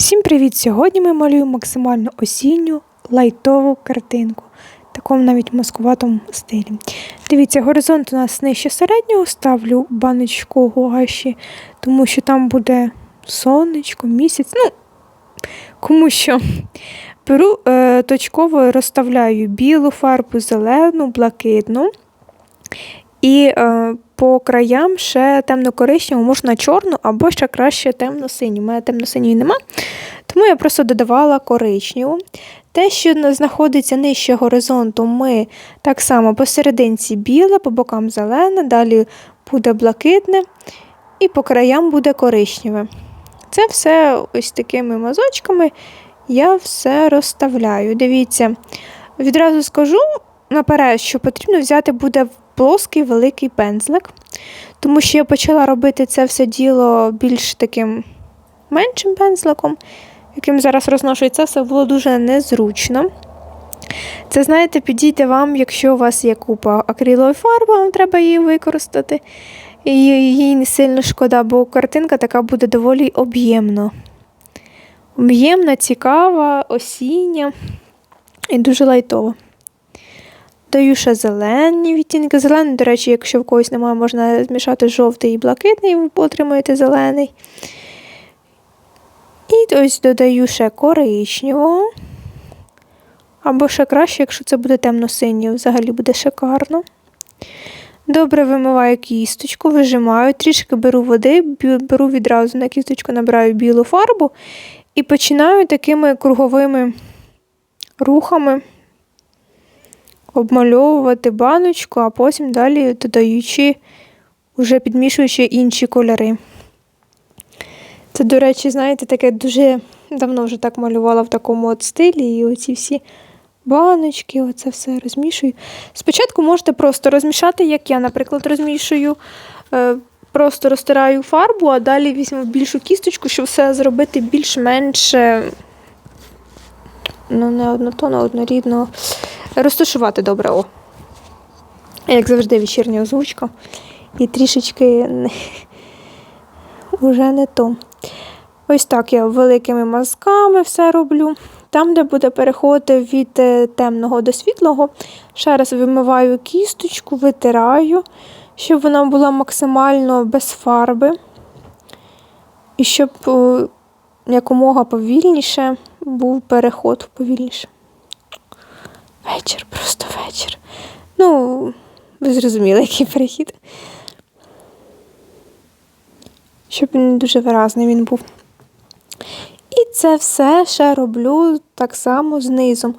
Всім привіт! Сьогодні ми малюємо максимально осінню лайтову картинку, в такому навіть маскуватому стилі. Дивіться, горизонт у нас нижче середнього, ставлю баночку гуаші, тому що там буде сонечко, місяць. Ну, кому що. Беру е, точково розставляю білу фарбу, зелену, блакитну. І е, по краям ще темно-коричневу, можна чорну або ще краще темно-синю. У мене темно-синьої нема, тому я просто додавала коричневу. Те, що знаходиться нижче горизонту, ми так само посерединці біле, по бокам зелене, далі буде блакитне і по краям буде коричневе. Це все ось такими мазочками я все розставляю. Дивіться, відразу скажу наперед, що потрібно взяти буде плоский великий пензлик, тому що я почала робити це все діло більш таким меншим пензликом, яким зараз розношу, і це все було дуже незручно. Це, знаєте, підійде вам, якщо у вас є купа акрилової фарби, вам треба її використати. І їй не сильно шкода, бо картинка така буде доволі об'ємна. Об'ємна, цікава, осіння і дуже лайтова. Даю ще зелені відтінки. Зелений, до речі, якщо в когось немає, можна змішати жовтий і блакитний, ви отримуєте зелений. І ось додаю ще коричневого. Або ще краще, якщо це буде темно-синє, взагалі буде шикарно. Добре вимиваю кісточку, вижимаю, трішки беру води, беру відразу на кісточку, набираю білу фарбу і починаю такими круговими рухами обмальовувати баночку, а потім далі додаючи, вже підмішуючи інші кольори. Це, до речі, знаєте, таке дуже давно вже так малювала в такому от стилі, і оці всі баночки, оце все розмішую. Спочатку можете просто розмішати, як я, наприклад, розмішую. Е, просто розтираю фарбу, а далі візьму більшу кісточку, щоб все зробити більш-менш ну, не однотонно, однорідно розташувати добре. О. Як завжди, вечірня озвучка. І трішечки вже не то. Ось так я великими мазками все роблю. Там, де буде переходити від е, темного до світлого, ще раз вимиваю кісточку, витираю, щоб вона була максимально без фарби. І щоб е, якомога повільніше був переход повільніше. Вечір, просто вечір. Ну, ви зрозуміли, який перехід. Щоб він дуже виразний він був. І це все ще роблю так само знизом.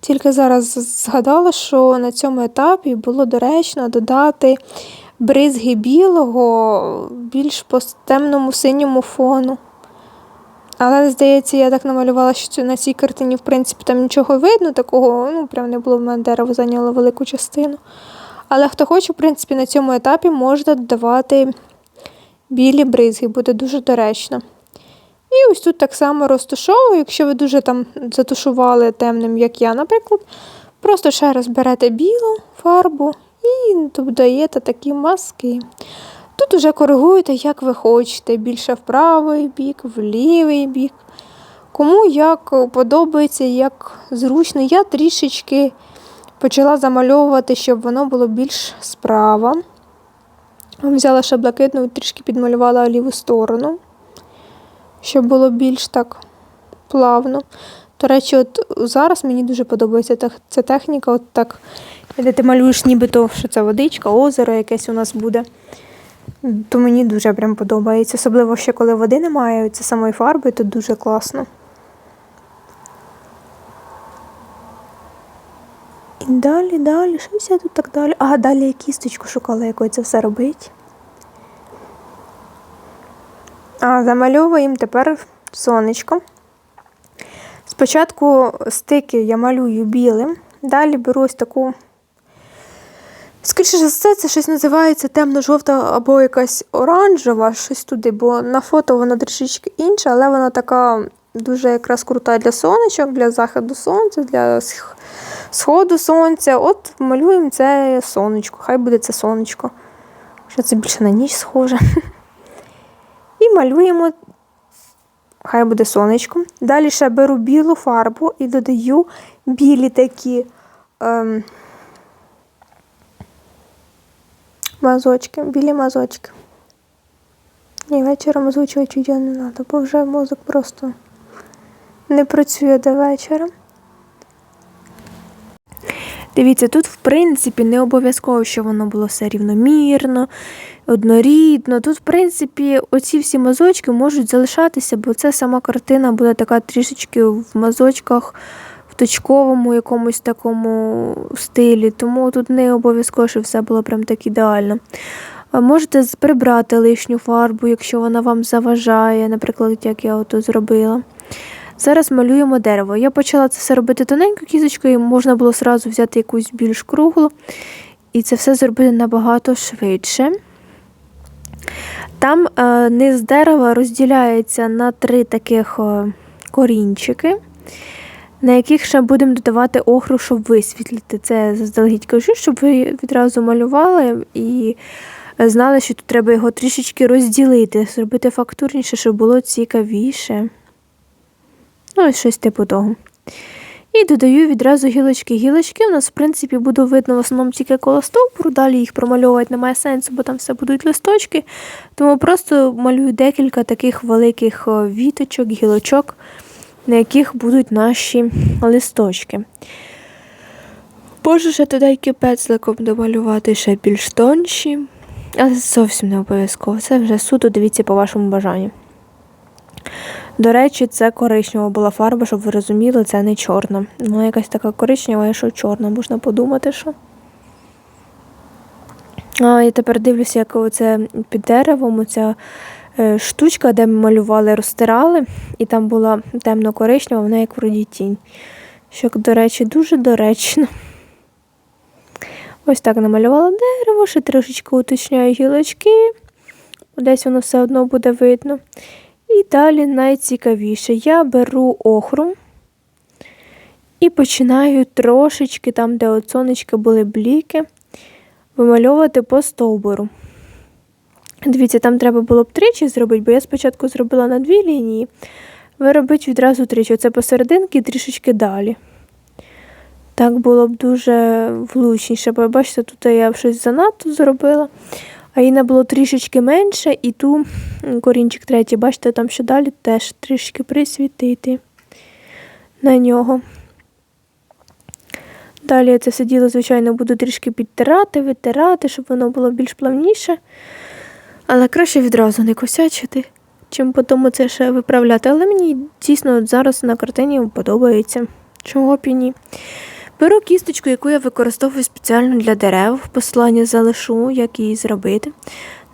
Тільки зараз згадала, що на цьому етапі було доречно додати бризги білого більш по темному синьому фону. Але, здається, я так намалювала, що на цій картині, в принципі, там нічого видно, такого, ну, прям не було в мене дерево зайняло велику частину. Але хто хоче, в принципі, на цьому етапі можна додавати білі бризги, буде дуже доречно. І ось тут так само розташовую, якщо ви дуже там затушували темним, як я, наприклад, просто ще раз берете білу фарбу і додаєте такі маски. Тут уже коригуєте, як ви хочете, більше в правий бік, в лівий бік. Кому як подобається, як зручно. Я трішечки почала замальовувати, щоб воно було більш справа. Взяла ще блакитну трішки підмалювала ліву сторону, щоб було більш так плавно. До речі, от зараз мені дуже подобається ця техніка. От так, де ти малюєш, нібито, що це водичка, озеро якесь у нас буде то мені дуже прям подобається. Особливо ще коли води немає, це самої фарби, то дуже класно. І далі, далі, щось я тут так далі. А, далі я кісточку шукала, якою це все робить. А замальовуємо тепер сонечко. Спочатку стики я малюю білим, далі беру ось таку Скоріше за все, це щось називається темно-жовта або якась оранжева, щось туди, бо на фото вона трішечки інша, але вона така дуже якраз крута для сонечок, для заходу сонця, для сходу сонця. От малюємо це сонечко. Хай буде це сонечко. Що це більше на ніч схоже. І малюємо хай буде сонечко. Далі ще беру білу фарбу і додаю білі такі ем, мазочки, білі мазочки. Ні, вечором озвучувати відео не треба, бо вже мозок просто не працює до вечора. Дивіться, тут, в принципі, не обов'язково, що воно було все рівномірно, однорідно. Тут, в принципі, оці всі мазочки можуть залишатися, бо це сама картина буде така трішечки в мазочках, точковому якомусь такому стилі. Тому тут не обов'язково, щоб все було прям так ідеально. Можете прибрати лишню фарбу, якщо вона вам заважає, наприклад, як я ото зробила. Зараз малюємо дерево. Я почала це все робити тоненькою кізочкою, можна було одразу взяти якусь більш круглу, і це все зробити набагато швидше. Там е, низ дерева розділяється на три таких е, корінчики, на яких ще будемо додавати охру, щоб висвітлити. Це заздалегідь кажу, щоб ви відразу малювали і знали, що тут треба його трішечки розділити, зробити фактурніше, щоб було цікавіше. Ну, ось щось типу того. І додаю відразу гілочки. Гілочки у нас, в принципі, буде видно в основному тільки коло стовбуру, далі їх промальовувати немає сенсу, бо там все будуть листочки. Тому просто малюю декілька таких великих віточок, гілочок, на яких будуть наші листочки. Можу ще тоненьким пензликом домалювати ще більш тонші, але зовсім не обов'язково. Це вже суто дивіться по вашому бажанню. До речі, це коричнева була фарба, щоб ви розуміли, це не чорна. Вона якась така коричнева, і що чорна, можна подумати, що. А, я тепер дивлюся, як оце під деревом оця штучка, де ми малювали, розтирали, і там була темно-коричнева, вона як вроді тінь. Що, до речі, дуже доречно. Ось так намалювала дерево, ще трошечки уточняю гілочки. Десь воно все одно буде видно. І далі найцікавіше. Я беру охру і починаю трошечки, там, де от сонечка були бліки, вимальовувати по стовбуру. Дивіться, там треба було б тричі зробити, бо я спочатку зробила на дві лінії. Ви робіть відразу тричі. Оце посерединки трішечки далі. Так було б дуже влучніше, бо бачите, тут я щось занадто зробила, а її не було трішечки менше, і ту корінчик третій, бачите, там що далі теж трішки присвітити на нього. Далі я це все діло, звичайно, буду трішки підтирати, витирати, щоб воно було більш плавніше. Але краще відразу не косячити, чим потім це ще виправляти. Але мені дійсно зараз на картині подобається. Чого б і ні. Беру кісточку, яку я використовую спеціально для дерев, посилання залишу, як її зробити.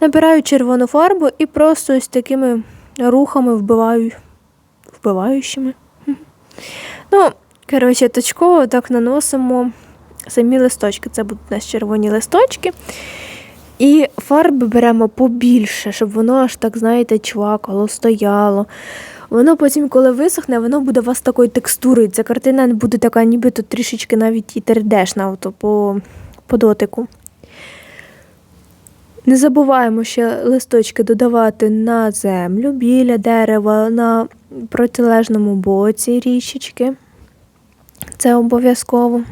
Набираю червону фарбу і просто ось такими рухами вбиваю, вбиваючими. Ну, коротше, точково так наносимо самі листочки. Це будуть у нас червоні листочки. І фарби беремо побільше, щоб воно аж так, знаєте, чвакало, стояло. Воно потім, коли висохне, воно буде у вас такою текстурою. Ця картина буде така, ніби тут трішечки навіть і 3D-шна ото по, по дотику. Не забуваємо ще листочки додавати на землю, біля дерева, на протилежному боці річечки. Це обов'язково.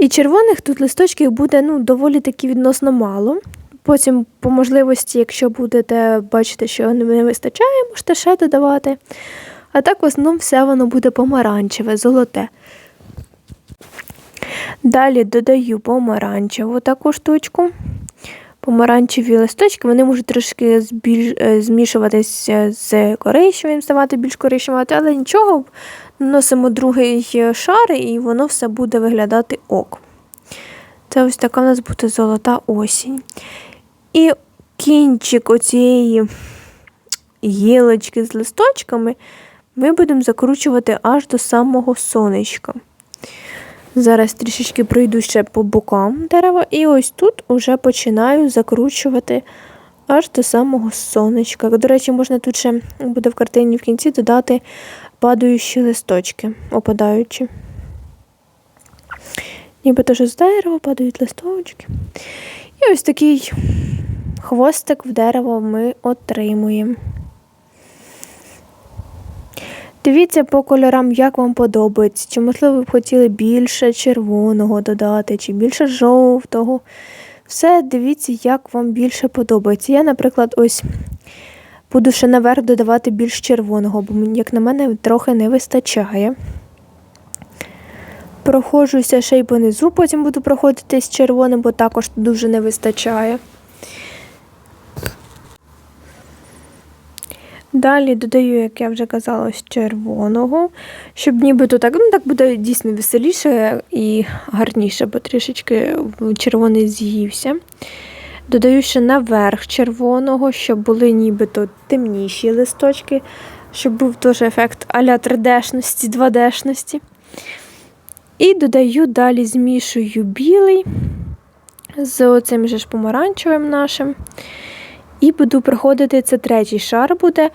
І червоних тут листочків буде ну, доволі таки відносно мало. Потім, по можливості, якщо будете бачити, що не вистачає, можете ще додавати. А так в основному все воно буде помаранчеве, золоте. Далі додаю помаранчеву таку штучку. Помаранчеві листочки, вони можуть трошки збільш... е, змішуватися з коричневим, ставати більш коричневати, але нічого, наносимо другий шар і воно все буде виглядати ок. Це ось така у нас буде золота осінь. І кінчик оцієї гілочки з листочками ми будемо закручувати аж до самого сонечка. Зараз трішечки пройду ще по бокам дерева, і ось тут уже починаю закручувати аж до самого сонечка. До речі, можна тут ще буде в картині в кінці додати падаючі листочки, опадаючі. Ніби теж з дерева падають листочки. І ось такий хвостик в дерево ми отримуємо. Дивіться по кольорам, як вам подобається. Чи, можливо, ви б хотіли більше червоного додати, чи більше жовтого. Все дивіться, як вам більше подобається. Я, наприклад, ось буду ще наверх додавати більш червоного, бо як на мене, трохи не вистачає. Проходжуся ще й понизу, потім буду проходити з червоним, бо також дуже не вистачає. Далі додаю, як я вже казала, ось червоного, щоб нібито так, ну так буде дійсно веселіше і гарніше, бо трішечки червоний з'ївся. Додаю ще наверх червоного, щоб були нібито темніші листочки, щоб був теж ефект а-ля 3D-шності, 2D-шності. І додаю далі змішую білий з оцим же ж помаранчевим нашим. І буду проходити це третій шар буде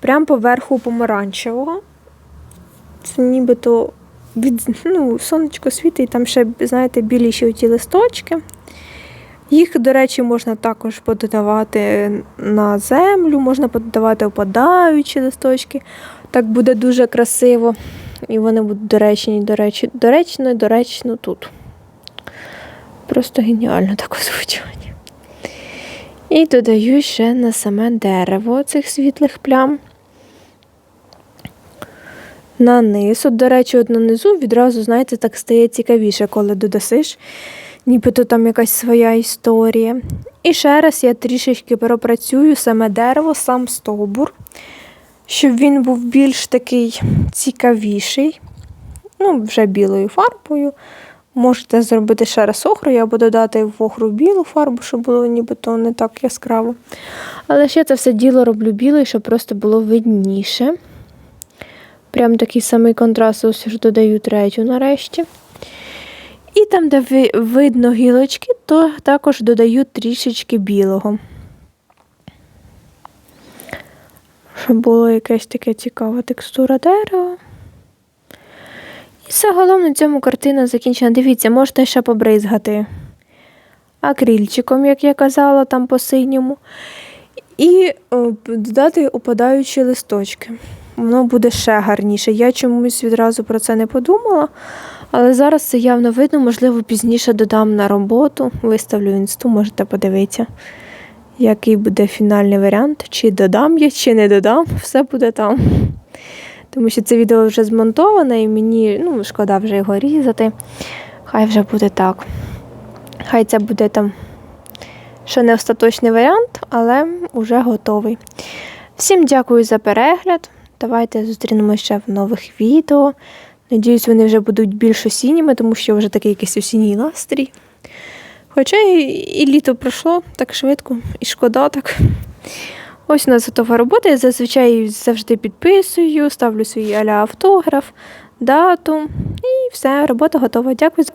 прямо поверху помаранчевого. Це нібито від, ну, сонечко світить, там ще, знаєте, біліші ті листочки. Їх, до речі, можна також подавати на землю, можна подавати опадаючі листочки. Так буде дуже красиво. І вони будуть доречні, до речі, доречно і доречно тут. Просто геніально так озвучування. І додаю ще на саме дерево цих світлих плям. На низ. От, до речі, от на низу відразу, знаєте, так стає цікавіше, коли додасиш, нібито там якась своя історія. І ще раз я трішечки пропрацюю саме дерево, сам стовбур, щоб він був більш такий цікавіший. Ну, вже білою фарбою. Можете зробити ще раз охрою або додати в охру білу фарбу, щоб було нібито не так яскраво. Але ще це все діло роблю білою, щоб просто було видніше. Прям такий самий контраст, ось ж додаю третю нарешті. І там, де ви- видно гілочки, то також додаю трішечки білого. Щоб була якась така цікава текстура дерева. І загалом на цьому картина закінчена. Дивіться, можете ще побризгати акрильчиком, як я казала, там по синьому. І додати опадаючі листочки. Воно буде ще гарніше. Я чомусь відразу про це не подумала, але зараз це явно видно, можливо, пізніше додам на роботу, виставлю інсту, можете подивитися, який буде фінальний варіант, чи додам я, чи не додам, все буде там. Тому що це відео вже змонтоване і мені ну, шкода вже його різати. Хай вже буде так. Хай це буде там ще не остаточний варіант, але вже готовий. Всім дякую за перегляд. Давайте зустрінемося ще в нових відео. Надіюсь, вони вже будуть більш осінніми, тому що вже такий якийсь осінній настрій. Хоча і, і літо пройшло так швидко, і шкода так. Ось у нас готова робота. Я зазвичай завжди підписую, ставлю свій аля автограф, дату. І все, робота готова. Дякую за.